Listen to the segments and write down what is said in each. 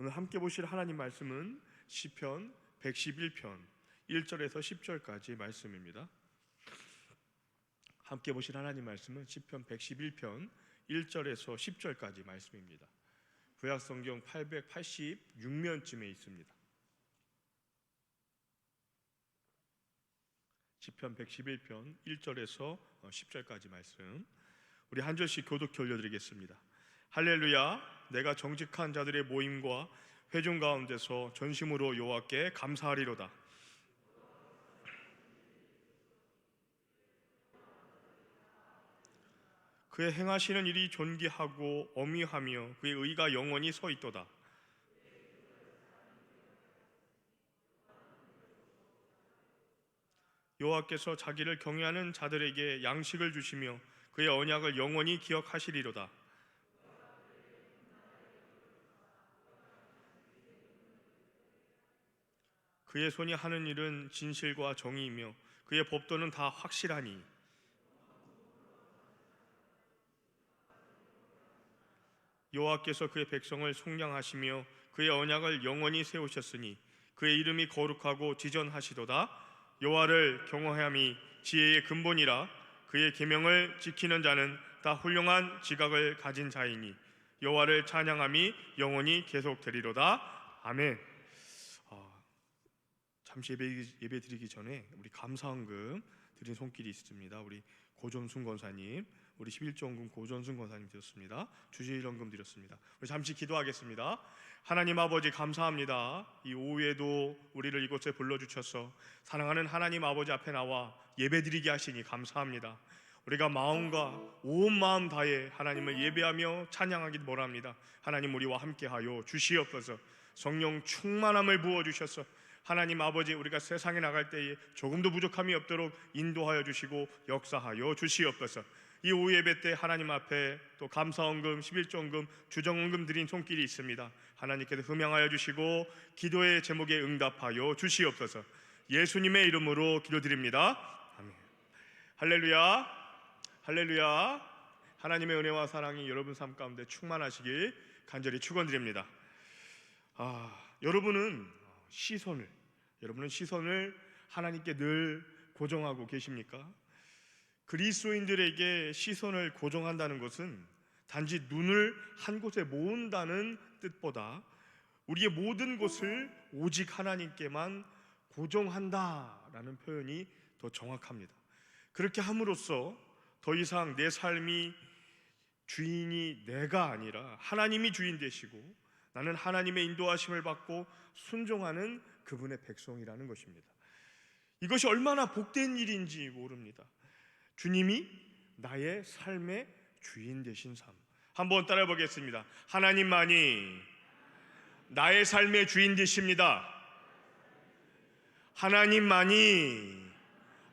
오늘 함께 보실 하나님 말씀은 시편 111편 1절에서 10절까지 말씀입니다. 함께 보실 하나님 말씀은 시편 111편 1절에서 10절까지 말씀입니다. 구약 성경 886면쯤에 있습니다. 시편 111편 1절에서 10절까지 말씀. 우리 한 절씩 교독 올려 드리겠습니다. 할렐루야, 내가 정직한 자들의 모임과 회중 가운데서 전심으로 여호와께 감사하리로다. 그의 행하시는 일이 존귀하고 어미하며 그의 의가 영원히 서 있도다. 여호와께서 자기를 경외하는 자들에게 양식을 주시며 그의 언약을 영원히 기억하시리로다. 그의 손이 하는 일은 진실과 정의이며 그의 법도는 다 확실하니. 여호와께서 그의 백성을 속량하시며 그의 언약을 영원히 세우셨으니 그의 이름이 거룩하고 지전하시도다. 여호와를 경외함이 지혜의 근본이라 그의 계명을 지키는 자는 다 훌륭한 지각을 가진 자이니 여호와를 찬양함이 영원히 계속되리로다. 아멘. 아, 잠시 예배, 예배 드리기 전에 우리 감사헌금 드린 손길이 있습니다. 우리 고전순 권사님, 우리 11조헌금 고전순 권사님 드렸습니다. 주일헌금 드렸습니다. 우리 잠시 기도하겠습니다. 하나님 아버지 감사합니다. 이 오후에도 우리를 이곳에 불러주셔서 사랑하는 하나님 아버지 앞에 나와 예배드리게 하시니 감사합니다. 우리가 마음과 온 마음 다해 하나님을 예배하며 찬양하기 원합니다. 하나님 우리와 함께하여 주시옵소서. 성령 충만함을 부어 주셔서 하나님 아버지 우리가 세상에 나갈 때에 조금도 부족함이 없도록 인도하여 주시고 역사하여 주시옵소서. 이 오후 예배 때 하나님 앞에 또 감사원금, 11조원금, 주정원금 드린 손길이 있습니다. 하나님께서 흠양하여 주시고 기도의 제목에 응답하여 주시옵소서. 예수님의 이름으로 기도드립니다. 아멘. 할렐루야. 할렐루야. 하나님의 은혜와 사랑이 여러분 삶 가운데 충만하시길 간절히 축원드립니다. 아, 여러분은 시선을 여러분은 시선을 하나님께 늘 고정하고 계십니까? 그리스도인들에게 시선을 고정한다는 것은 단지 눈을 한 곳에 모은다는 뜻보다 우리의 모든 것을 오직 하나님께만 고정한다라는 표현이 더 정확합니다. 그렇게 함으로써 더 이상 내 삶이 주인이 내가 아니라 하나님이 주인 되시고 나는 하나님의 인도하심을 받고 순종하는 그분의 백성이라는 것입니다. 이것이 얼마나 복된 일인지 모릅니다. 주님이 나의 삶의 주인 되신 삶. 한번 따라 보겠습니다. 하나님만이 나의 삶의 주인 되십니다. 하나님만이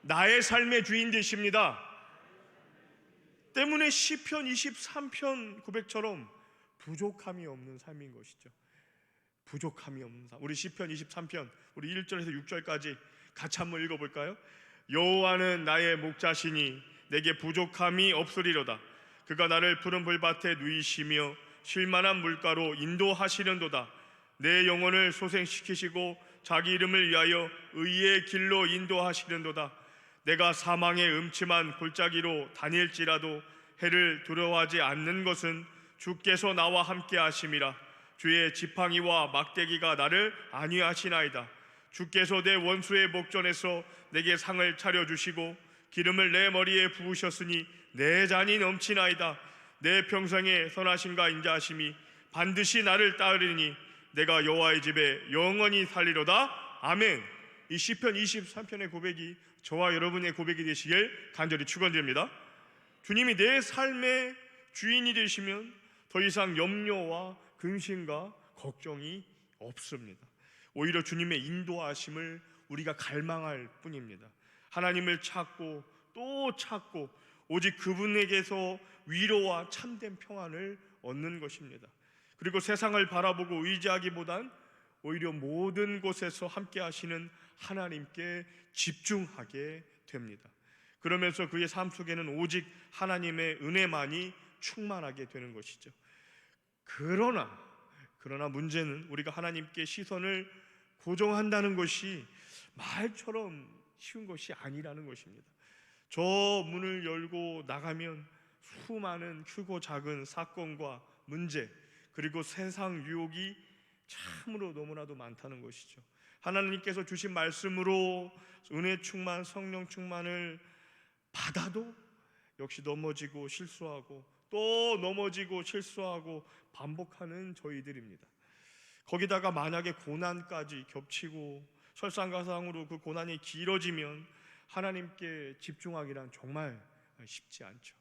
나의 삶의 주인 되십니다. 때문에 시편 23편 고백처럼 부족함이 없는 삶인 것이죠. 부족함이 없는 삶. 우리 시편 23편 우리 1절에서 6절까지 같이 한번 읽어 볼까요? 여호와는 나의 목자시니 내게 부족함이 없으리로다. 그가 나를 푸른 불밭에 누이시며 쉴만한 물가로 인도하시는도다. 내 영혼을 소생시키시고 자기 이름을 위하여 의의 길로 인도하시는도다. 내가 사망의 음침한 골짜기로 다닐지라도 해를 두려워하지 않는 것은 주께서 나와 함께 하심이라. 주의 지팡이와 막대기가 나를 안위하시나이다. 주께서 내 원수의 목전에서 내게 상을 차려 주시고 기름을 내 머리에 부으셨으니 내 잔이 넘치나이다. 내 평생의 선하심과 인자하심이 반드시 나를 따르니 내가 여호와의 집에 영원히 살리로다. 아멘. 이 시편 23편의 고백이 저와 여러분의 고백이 되시길 간절히 축원드립니다. 주님이 내 삶의 주인이 되시면 더 이상 염려와 근심과 걱정이 없습니다. 오히려 주님의 인도하심을 우리가 갈망할 뿐입니다. 하나님을 찾고 또 찾고 오직 그분에게서 위로와 참된 평안을 얻는 것입니다. 그리고 세상을 바라보고 의지하기보단 오히려 모든 곳에서 함께 하시는 하나님께 집중하게 됩니다. 그러면서 그의 삶 속에는 오직 하나님의 은혜만이 충만하게 되는 것이죠. 그러나 그러나 문제는 우리가 하나님께 시선을 고정한다는 것이 말처럼 쉬운 것이 아니라는 것입니다. 저 문을 열고 나가면 수많은 크고 작은 사건과 문제 그리고 세상 유혹이 참으로 너무나도 많다는 것이죠. 하나님께서 주신 말씀으로 은혜 충만, 성령 충만을 받아도 역시 넘어지고 실수하고 또 넘어지고 실수하고 반복하는 저희들입니다. 거기다가 만약에 고난까지 겹치고 설상가상으로 그 고난이 길어지면 하나님께 집중하기란 정말 쉽지 않죠.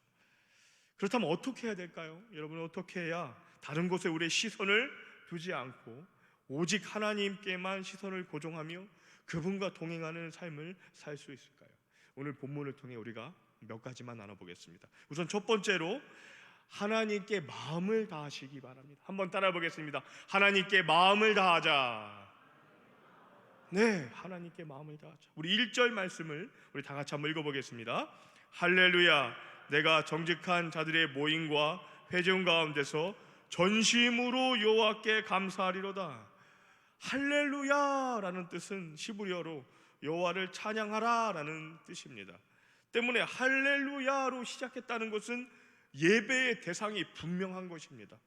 그렇다면 어떻게 해야 될까요? 여러분 어떻게 해야 다른 곳에 우리의 시선을 두지 않고 오직 하나님께만 시선을 고정하며 그분과 동행하는 삶을 살 수 있을까요? 오늘 본문을 통해 우리가 몇 가지만 나눠보겠습니다. 우선 첫 번째로 하나님께 마음을 다하시기 바랍니다. 한번 따라 보겠습니다. 하나님께 마음을 다하자. 네, 하나님께 마음을 다하자. 우리 1절 말씀을 우리 다 같이 한번 읽어 보겠습니다. 할렐루야, 내가 정직한 자들의 모임과 회중 가운데서 전심으로 여호와께 감사하리로다. 할렐루야라는 뜻은 시브리어로 여호와를 찬양하라라는 뜻입니다. 때문에 할렐루야로 시작했다는 것은 예배의 대상이 분명한 것입니다.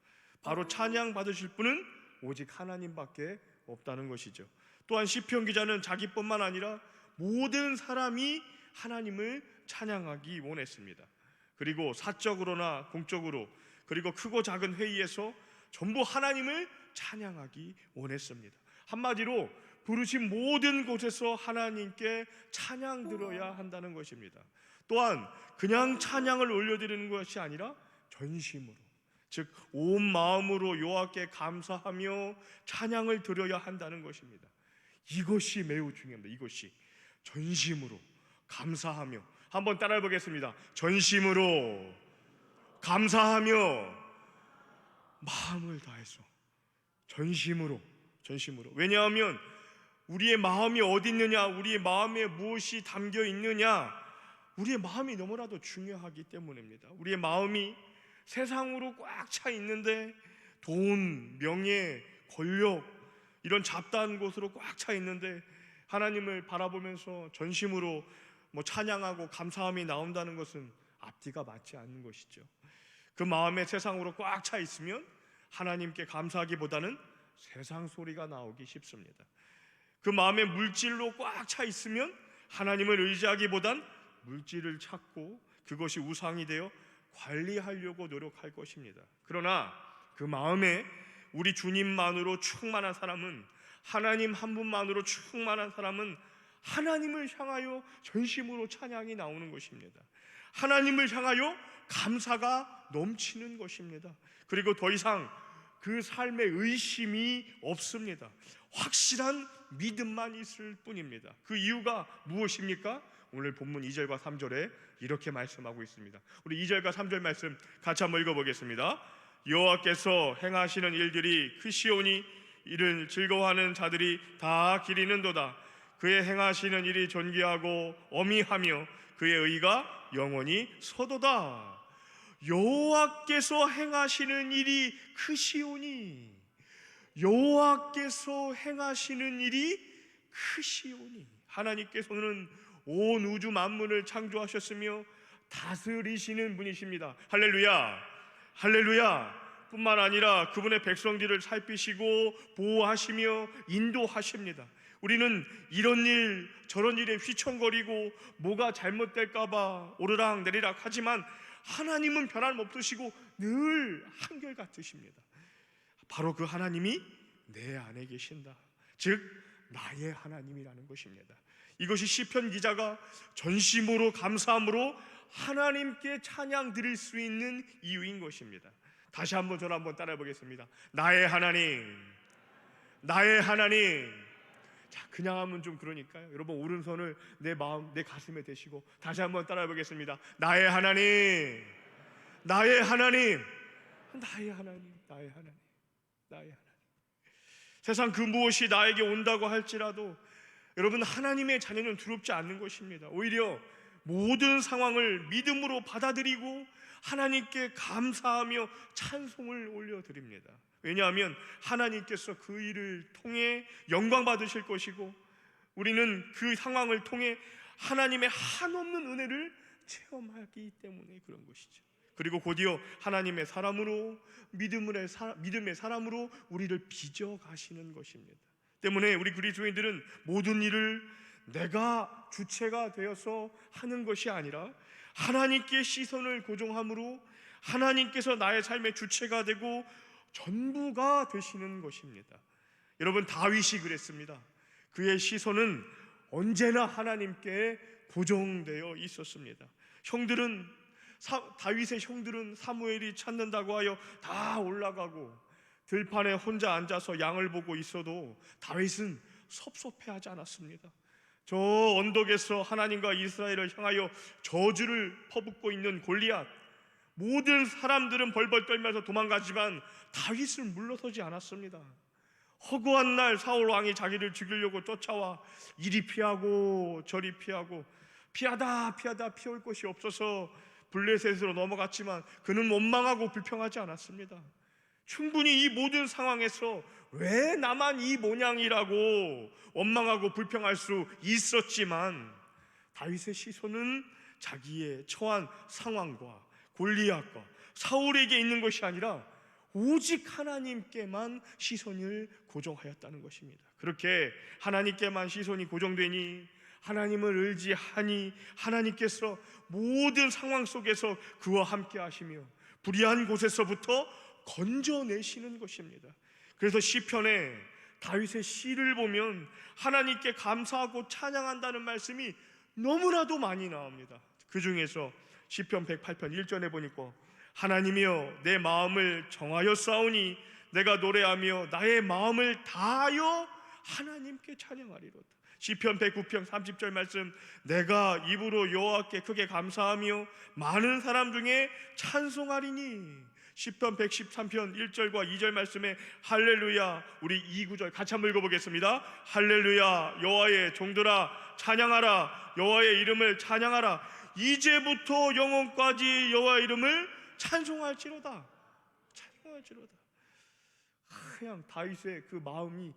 바로 찬양 받으실 분은 오직 하나님밖에 없다는 것이죠. 또한 시편 기자는 자기뿐만 아니라 모든 사람이 하나님을 찬양하기 원했습니다. 그리고 사적으로나 공적으로 그리고 크고 작은 회의에서 전부 하나님을 찬양하기 원했습니다. 한마디로 부르신 모든 곳에서 하나님께 찬양 들어야 한다는 것입니다. 또한 그냥 찬양을 올려드리는 것이 아니라 전심으로 즉 온 마음으로 여호와께 감사하며 찬양을 드려야 한다는 것입니다. 이것이 매우 중요합니다. 이것이 전심으로 감사하며 한번 따라해 보겠습니다. 전심으로 감사하며 마음을 다해서 전심으로 전심으로 왜냐하면 우리의 마음이 어디 있느냐 우리의 마음에 무엇이 담겨 있느냐 우리의 마음이 너무나도 중요하기 때문입니다. 우리의 마음이 세상으로 꽉 차 있는데 돈, 명예, 권력 이런 잡다한 곳으로 꽉 차 있는데 하나님을 바라보면서 전심으로 뭐 찬양하고 감사함이 나온다는 것은 앞뒤가 맞지 않는 것이죠. 그 마음에 세상으로 꽉 차 있으면 하나님께 감사하기보다는 세상 소리가 나오기 쉽습니다. 그 마음에 물질로 꽉 차 있으면 하나님을 의지하기보단 물질을 찾고 그것이 우상이 되어 관리하려고 노력할 것입니다. 그러나 그 마음에 우리 주님만으로 충만한 사람은 하나님 한 분만으로 충만한 사람은 하나님을 향하여 전심으로 찬양이 나오는 것입니다. 하나님을 향하여 감사가 넘치는 것입니다. 그리고 더 이상 그 삶에 의심이 없습니다. 확실한 믿음만 있을 뿐입니다. 그 이유가 무엇입니까? 오늘 본문 2절과 3절에 이렇게 말씀하고 있습니다. 우리 2절과 3절 말씀 같이 한번 읽어보겠습니다. 여호와께서 행하시는 일들이 크시오니 이를 즐거워하는 자들이 다 기리는도다. 그의 행하시는 일이 존귀하고 어미하며 그의 의가 영원히 서도다. 여호와께서 행하시는 일이 크시오니 여호와께서 행하시는 일이 크시오니 하나님께서는 온 우주 만물을 창조하셨으며 다스리시는 분이십니다. 할렐루야. 할렐루야. 뿐만 아니라 그분의 백성들을 살피시고 보호하시며 인도하십니다. 우리는 이런 일 저런 일에 휘청거리고 뭐가 잘못될까봐 오르락 내리락 하지만 하나님은 변함없으시고 늘 한결 같으십니다. 바로 그 하나님이 내 안에 계신다. 즉 나의 하나님이라는 것입니다. 이것이 시편 기자가 전심으로 감사함으로 하나님께 찬양 드릴 수 있는 이유인 것입니다. 다시 한번 저를 한번 따라해 보겠습니다. 나의 하나님, 나의 하나님. 자, 그냥 하면 좀 그러니까요. 여러분 오른손을 내 마음, 내 가슴에 대시고 다시 한번 따라해 보겠습니다. 나의 하나님, 나의 하나님, 나의 하나님, 나의 하나님, 나의 하나님. 세상 그 무엇이 나에게 온다고 할지라도 여러분 하나님의 자녀는 두렵지 않는 것입니다. 오히려 모든 상황을 믿음으로 받아들이고 하나님께 감사하며 찬송을 올려드립니다. 왜냐하면 하나님께서 그 일을 통해 영광 받으실 것이고 우리는 그 상황을 통해 하나님의 한없는 은혜를 체험하기 때문에 그런 것이죠. 그리고 곧이어 하나님의 사람으로 믿음의, 사람으로 우리를 빚어 가시는 것입니다. 때문에 우리 그리스도인들은 모든 일을 내가 주체가 되어서 하는 것이 아니라 하나님께 시선을 고정함으로 하나님께서 나의 삶의 주체가 되고 전부가 되시는 것입니다. 여러분 다윗이 그랬습니다. 그의 시선은 언제나 하나님께 고정되어 있었습니다. 형들은 사, 다윗의 형들은 사무엘이 찾는다고 하여 다 올라가고 들판에 혼자 앉아서 양을 보고 있어도 다윗은 섭섭해하지 않았습니다. 저 언덕에서 하나님과 이스라엘을 향하여 저주를 퍼붓고 있는 골리앗 모든 사람들은 벌벌 떨면서 도망가지만 다윗을 물러서지 않았습니다. 허구한 날 사울 왕이 자기를 죽이려고 쫓아와 이리 피하고 저리 피하고 피하다 피하다 피할 곳이 없어서 블레셋으로 넘어갔지만 그는 원망하고 불평하지 않았습니다. 충분히 이 모든 상황에서 왜 나만 이 모양이라고 원망하고 불평할 수 있었지만 다윗의 시선은 자기의 처한 상황과 골리앗과 사울에게 있는 것이 아니라 오직 하나님께만 시선을 고정하였다는 것입니다. 그렇게 하나님께만 시선이 고정되니 하나님을 의지하니 하나님께서 모든 상황 속에서 그와 함께 하시며 불의한 곳에서부터 건져내시는 것입니다. 그래서 시편에 다윗의 시를 보면 하나님께 감사하고 찬양한다는 말씀이 너무나도 많이 나옵니다. 그 중에서 시편 108편 1절에 보니까 하나님이여 내 마음을 정하여 싸우니 내가 노래하며 나의 마음을 다하여 하나님께 찬양하리로다. 시편 109편 30절 말씀 내가 입으로 여호와께 크게 감사하며 많은 사람 중에 찬송하리니 시편 113편 1절과 2절 말씀에 할렐루야 우리 2구절 같이 한번 읽어보겠습니다 할렐루야 여호와의 종들아 찬양하라 여호와의 이름을 찬양하라 이제부터 영원까지 여호와의 이름을 찬송할지로다 찬송할지로다 그냥 다윗의 그 마음이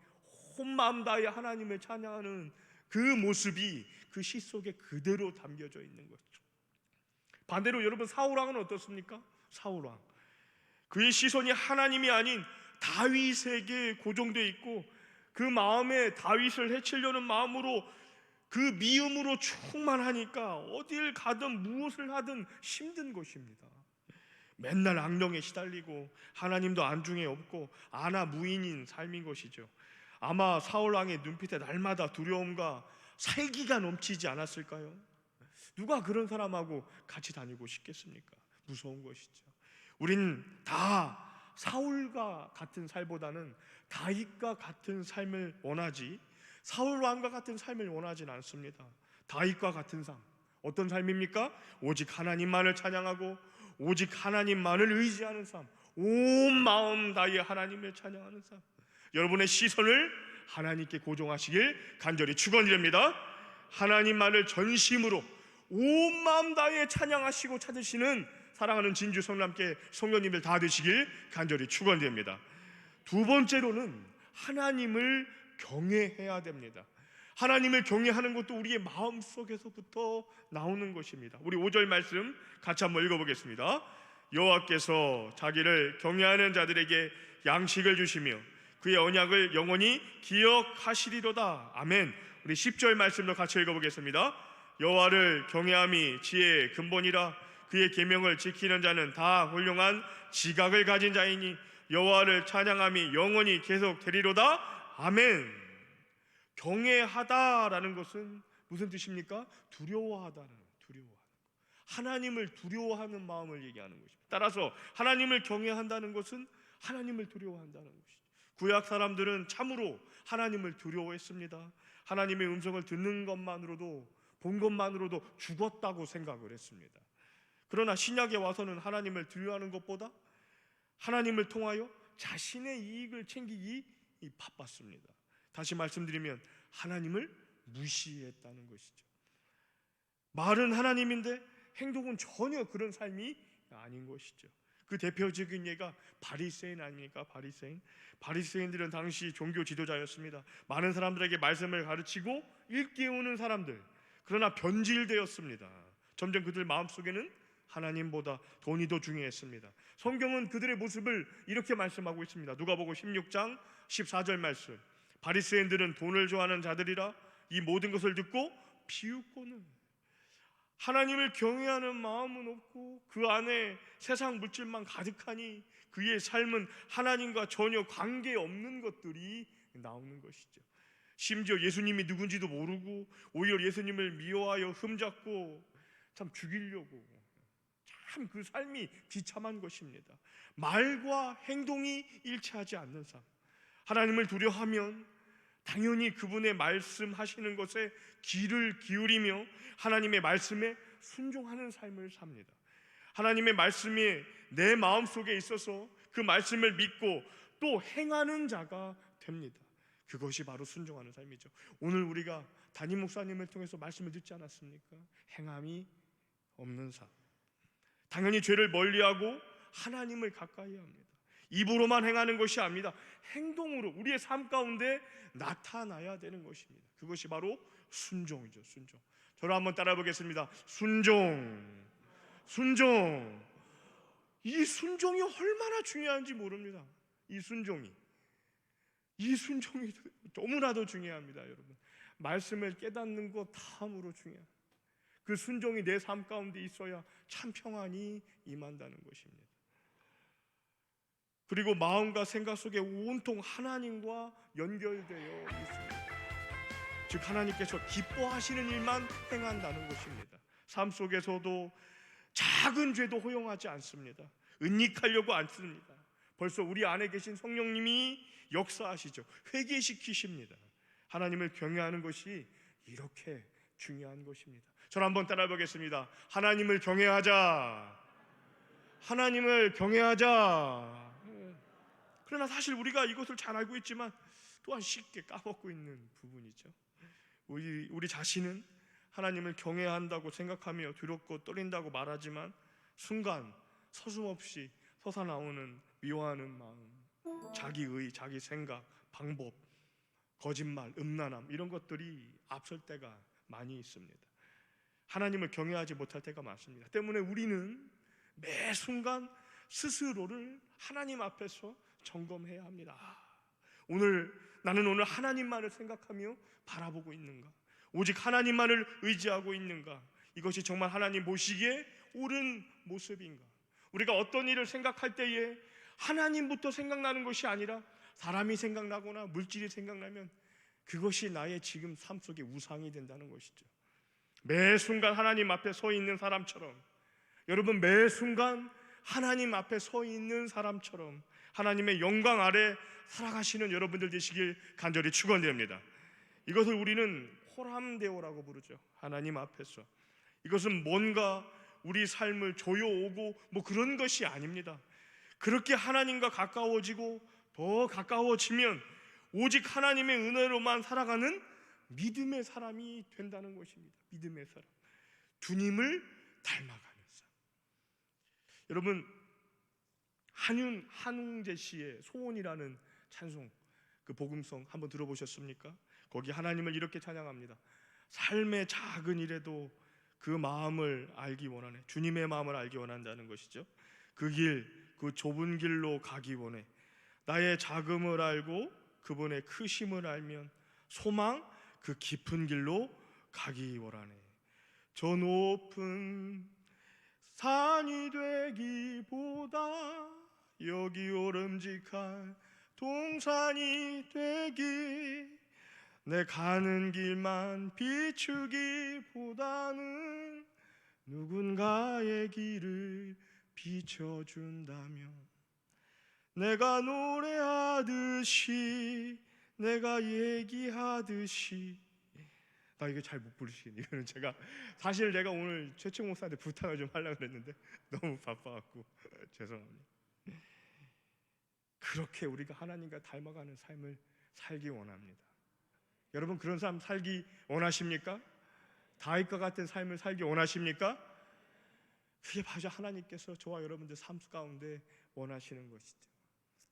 온 마음 다해 하나님을 찬양하는 그 모습이 그 시 속에 그대로 담겨져 있는 거죠. 반대로 여러분 사울 왕은 어떻습니까? 사울 왕. 그의 시선이 하나님이 아닌 다윗에게 고정되어 있고 그 마음에 다윗을 해치려는 마음으로 그 미움으로 충만하니까 어딜 가든 무엇을 하든 힘든 것입니다. 맨날 악령에 시달리고 하나님도 안중에 없고 아나 무인인 삶인 것이죠. 아마 사울 왕의 눈빛에 날마다 두려움과 살기가 넘치지 않았을까요? 누가 그런 사람하고 같이 다니고 싶겠습니까? 무서운 것이죠. 우린 다 사울과 같은 살보다는 다윗과 같은 삶을 원하지 사울 왕과 같은 삶을 원하진 않습니다. 다윗과 같은 삶. 어떤 삶입니까? 오직 하나님만을 찬양하고 오직 하나님만을 의지하는 삶. 온 마음 다해 하나님을 찬양하는 삶. 여러분의 시선을 하나님께 고정하시길 간절히 축원드립니다. 하나님만을 전심으로 온 마음 다해 찬양하시고 찾으시는 사랑하는 진주 성남께 성도님들 다 되시길 간절히 축원드립니다. 두 번째로는 하나님을 경외해야 됩니다. 하나님을 경외하는 것도 우리의 마음 속에서부터 나오는 것입니다. 우리 5절 말씀 같이 한번 읽어보겠습니다. 여호와께서 자기를 경외하는 자들에게 양식을 주시며 그의 언약을 영원히 기억하시리로다. 아멘. 우리 10절 말씀도 같이 읽어보겠습니다. 여호와를 경외함이 지혜의 근본이라 그의 계명을 지키는 자는 다 훌륭한 지각을 가진 자이니 여호와를 찬양함이 영원히 계속 되리로다. 아멘. 경외하다라는 것은 무슨 뜻입니까? 두려워하다는 두려워하는 것. 하나님을 두려워하는 마음을 얘기하는 것입니다. 따라서 하나님을 경외한다는 것은 하나님을 두려워한다는 것이죠. 구약 사람들은 참으로 하나님을 두려워했습니다. 하나님의 음성을 듣는 것만으로도 본 것만으로도 죽었다고 생각을 했습니다. 그러나 신약에 와서는 하나님을 두려워하는 것보다 하나님을 통하여 자신의 이익을 챙기기 바빴습니다. 다시 말씀드리면 하나님을 무시했다는 것이죠. 말은 하나님인데 행동은 전혀 그런 삶이 아닌 것이죠. 그 대표적인 예가 바리새인 아닙니까? 바리새인. 바리새인들은 당시 종교 지도자였습니다. 많은 사람들에게 말씀을 가르치고 일깨우는 사람들. 그러나 변질되었습니다. 점점 그들 마음속에는 하나님보다 돈이 더 중요했습니다. 성경은 그들의 모습을 이렇게 말씀하고 있습니다. 누가복음 16장 14절 말씀. 바리새인들은 돈을 좋아하는 자들이라 이 모든 것을 듣고 비웃고는 하나님을 경외하는 마음은 없고 그 안에 세상 물질만 가득하니 그의 삶은 하나님과 전혀 관계 없는 것들이 나오는 것이죠. 심지어 예수님이 누군지도 모르고 오히려 예수님을 미워하여 흠잡고 참 죽이려고 참 그 삶이 비참한 것입니다. 말과 행동이 일치하지 않는 삶. 하나님을 두려워하면 당연히 그분의 말씀하시는 것에 귀를 기울이며 하나님의 말씀에 순종하는 삶을 삽니다. 하나님의 말씀이 내 마음 속에 있어서 그 말씀을 믿고 또 행하는 자가 됩니다. 그것이 바로 순종하는 삶이죠. 오늘 우리가 담임 목사님을 통해서 말씀을 듣지 않았습니까? 행함이 없는 삶. 당연히 죄를 멀리하고 하나님을 가까이 합니다. 입으로만 행하는 것이 아닙니다. 행동으로 우리의 삶 가운데 나타나야 되는 것입니다. 그것이 바로 순종이죠. 순종. 저를 한번 따라 보겠습니다. 순종. 순종. 이 순종이 얼마나 중요한지 모릅니다. 이 순종이. 이 순종이 너무나도 중요합니다, 여러분. 말씀을 깨닫는 것 다음으로 중요합니다. 그 순종이 내 삶 가운데 있어야 참 평안이 임한다는 것입니다. 그리고 마음과 생각 속에 온통 하나님과 연결되어 있습니다. 즉 하나님께서 기뻐하시는 일만 행한다는 것입니다. 삶 속에서도 작은 죄도 허용하지 않습니다. 은닉하려고 않습니다. 벌써 우리 안에 계신 성령님이 역사하시죠. 회개시키십니다. 하나님을 경외하는 것이 이렇게 중요한 것입니다. 저를 한번 따라 보겠습니다. 하나님을 경외하자. 하나님을 경외하자. 그러나 사실 우리가 이것을 잘 알고 있지만 또한 쉽게 까먹고 있는 부분이죠. 우리 우리 자신은 하나님을 경외한다고 생각하며 두렵고 떨린다고 말하지만 순간 서슴없이 솟아나오는 미워하는 마음, 자기의, 자기 생각, 방법, 거짓말, 음란함 이런 것들이 앞설 때가 많이 있습니다. 하나님을 경외하지 못할 때가 많습니다. 때문에 우리는 매 순간 스스로를 하나님 앞에서 점검해야 합니다. 오늘 나는 오늘 하나님만을 생각하며 바라보고 있는가? 오직 하나님만을 의지하고 있는가? 이것이 정말 하나님 보시기에 옳은 모습인가? 우리가 어떤 일을 생각할 때에 하나님부터 생각나는 것이 아니라 사람이 생각나거나 물질이 생각나면 그것이 나의 지금 삶 속에 우상이 된다는 것이죠. 매 순간 하나님 앞에 서 있는 사람처럼 여러분 매 순간 하나님 앞에 서 있는 사람처럼 하나님의 영광 아래 살아가시는 여러분들 되시길 간절히 축원드립니다. 이것을 우리는 호람대오라고 부르죠. 하나님 앞에서 이것은 뭔가 우리 삶을 조여오고 뭐 그런 것이 아닙니다. 그렇게 하나님과 가까워지고 더 가까워지면 오직 하나님의 은혜로만 살아가는 믿음의 사람이 된다는 것입니다. 믿음의 사람. 주님을 닮아가는 사람. 여러분 한윤 한웅재 씨의 소원이라는 찬송 그 복음성 한번 들어보셨습니까? 거기 하나님을 이렇게 찬양합니다. 삶의 작은 일에도 그 마음을 알기 원하네. 주님의 마음을 알기 원한다는 것이죠. 그 길, 그 좁은 길로 가기 원해. 나의 자금을 알고 그분의 크심을 알면 소망 그 깊은 길로 가기 원하네. 저 높은 산이 되기보다 여기 오름직한 동산이 되기 내 가는 길만 비추기보다는 누군가의 길을 비춰준다면 내가 노래하듯이 내가 얘기하듯이 나 이거 잘못 부르시겠니? 이거는 제가 사실 내가 오늘 최청 목사한테 부탁을 좀 하려고 그랬는데 너무 바빠갖고 죄송합니다. 그렇게 우리가 하나님과 닮아가는 삶을 살기 원합니다. 여러분 그런 삶 살기 원하십니까? 다윗과 같은 삶을 살기 원하십니까? 그게 바로 하나님께서 저와 여러분들 삶 가운데 원하시는 것이죠.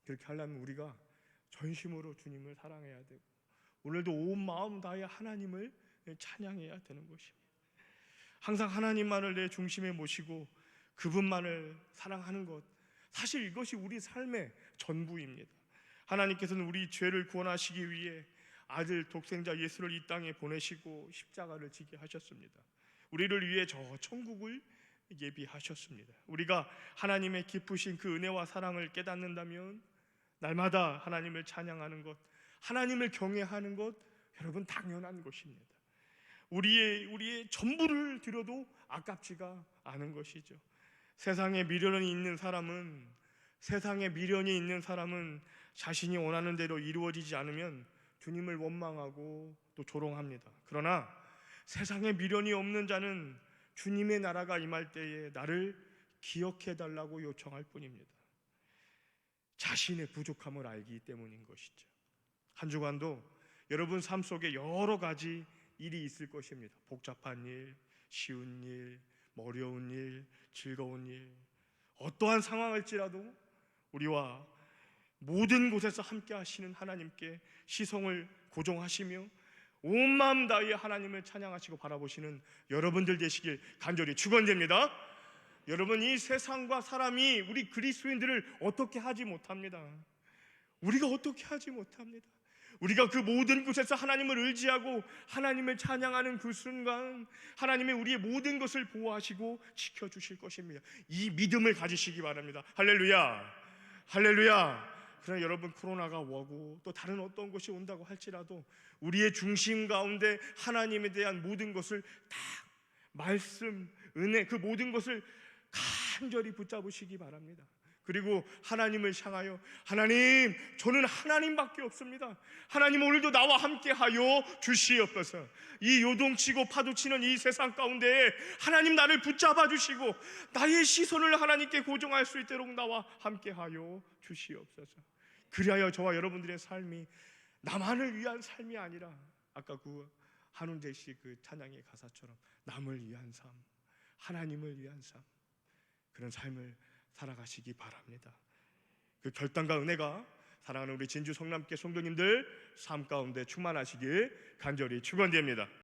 그렇게 하려면 우리가 전심으로 주님을 사랑해야 되고 오늘도 온 마음 다해 하나님을 찬양해야 되는 것입니다. 항상 하나님만을 내 중심에 모시고 그분만을 사랑하는 것 사실 이것이 우리 삶의 전부입니다. 하나님께서는 우리 죄를 구원하시기 위해 아들 독생자 예수를 이 땅에 보내시고 십자가를 지게 하셨습니다. 우리를 위해 저 천국을 예비하셨습니다. 우리가 하나님의 기쁘신 그 은혜와 사랑을 깨닫는다면 날마다 하나님을 찬양하는 것, 하나님을 경외하는 것 여러분 당연한 것입니다. 우리의 우리의 전부를 드려도 아깝지가 않은 것이죠. 세상에 미련이 있는 사람은 세상에 미련이 있는 사람은 자신이 원하는 대로 이루어지지 않으면 주님을 원망하고 또 조롱합니다. 그러나 세상에 미련이 없는 자는 주님의 나라가 임할 때에 나를 기억해 달라고 요청할 뿐입니다. 자신의 부족함을 알기 때문인 것이죠. 한 주간도 여러분 삶 속에 여러 가지 일이 있을 것입니다. 복잡한 일, 쉬운 일, 어려운 일, 즐거운 일, 어떠한 상황일지라도 우리와 모든 곳에서 함께 하시는 하나님께 시성을 고정하시며 온 마음 다해 하나님을 찬양하시고 바라보시는 여러분들 되시길 간절히 축원됩니다. 여러분 이 세상과 사람이 우리 그리스도인들을 어떻게 하지 못합니다. 우리가 어떻게 하지 못합니다. 우리가 그 모든 곳에서 하나님을 의지하고 하나님을 찬양하는 그 순간 하나님의 우리의 모든 것을 보호하시고 지켜 주실 것입니다. 이 믿음을 가지시기 바랍니다. 할렐루야. 할렐루야. 그러나 여러분 코로나가 오고 또 다른 어떤 것이 온다고 할지라도 우리의 중심 가운데 하나님에 대한 모든 것을 다 말씀, 은혜 그 모든 것을 간절히 붙잡으시기 바랍니다. 그리고 하나님을 향하여 하나님 저는 하나님밖에 없습니다. 하나님 오늘도 나와 함께 하여 주시옵소서. 이 요동치고 파도치는 이 세상 가운데 하나님 나를 붙잡아 주시고 나의 시선을 하나님께 고정할 수 있도록 나와 함께 하여 주시옵소서. 그리하여 저와 여러분들의 삶이 나만을 위한 삶이 아니라 아까 그 한운재 씨그 찬양의 가사처럼 남을 위한 삶, 하나님을 위한 삶 그런 삶을 살아가시기 바랍니다. 그 결단과 은혜가 사랑하는 우리 진주 성남교 성도님들 삶 가운데 충만하시길 간절히 축원드립니다.